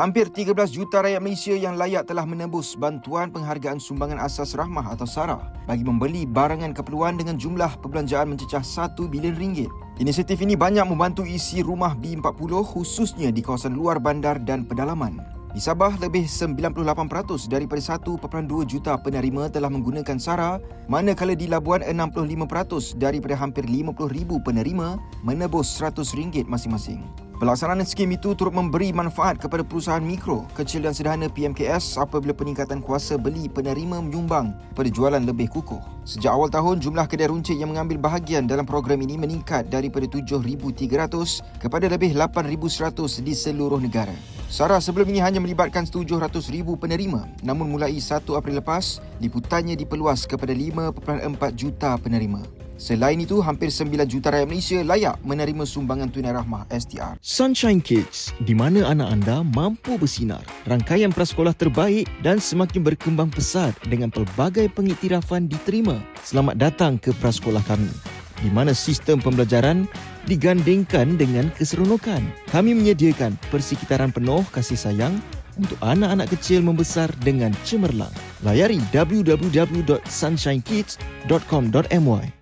Hampir 13 juta rakyat Malaysia yang layak telah menembus bantuan penghargaan sumbangan asas rahmah atau SARA bagi membeli barangan keperluan dengan jumlah perbelanjaan mencecah 1 bilion ringgit. Inisiatif ini banyak membantu isi rumah B40 khususnya di kawasan luar bandar dan pedalaman. Di Sabah, lebih 98% daripada 1.2 juta penerima telah menggunakan SARA, manakala di Labuan 65% daripada hampir 50,000 penerima menebus RM100 masing-masing. Pelaksanaan skim itu turut memberi manfaat kepada perusahaan mikro, kecil dan sederhana PMKS apabila peningkatan kuasa beli penerima menyumbang pada jualan lebih kukuh. Sejak awal tahun, jumlah kedai runcit yang mengambil bahagian dalam program ini meningkat daripada 7,300 kepada lebih 8,100 di seluruh negara. SARA sebelum ini hanya melibatkan 700,000 penerima, namun mulai 1 April lepas, liputannya diperluas kepada 5.4 juta penerima. Selain itu, hampir 9 juta rakyat Malaysia layak menerima sumbangan tunai rahmah STR. Sunshine Kids, di mana anak anda mampu bersinar. Rangkaian prasekolah terbaik dan semakin berkembang pesat dengan pelbagai pengiktirafan diterima. Selamat datang ke prasekolah kami, di mana sistem pembelajaran digandingkan dengan keseronokan. Kami menyediakan persekitaran penuh kasih sayang untuk anak-anak kecil membesar dengan cemerlang. Layari www.sunshinekids.com.my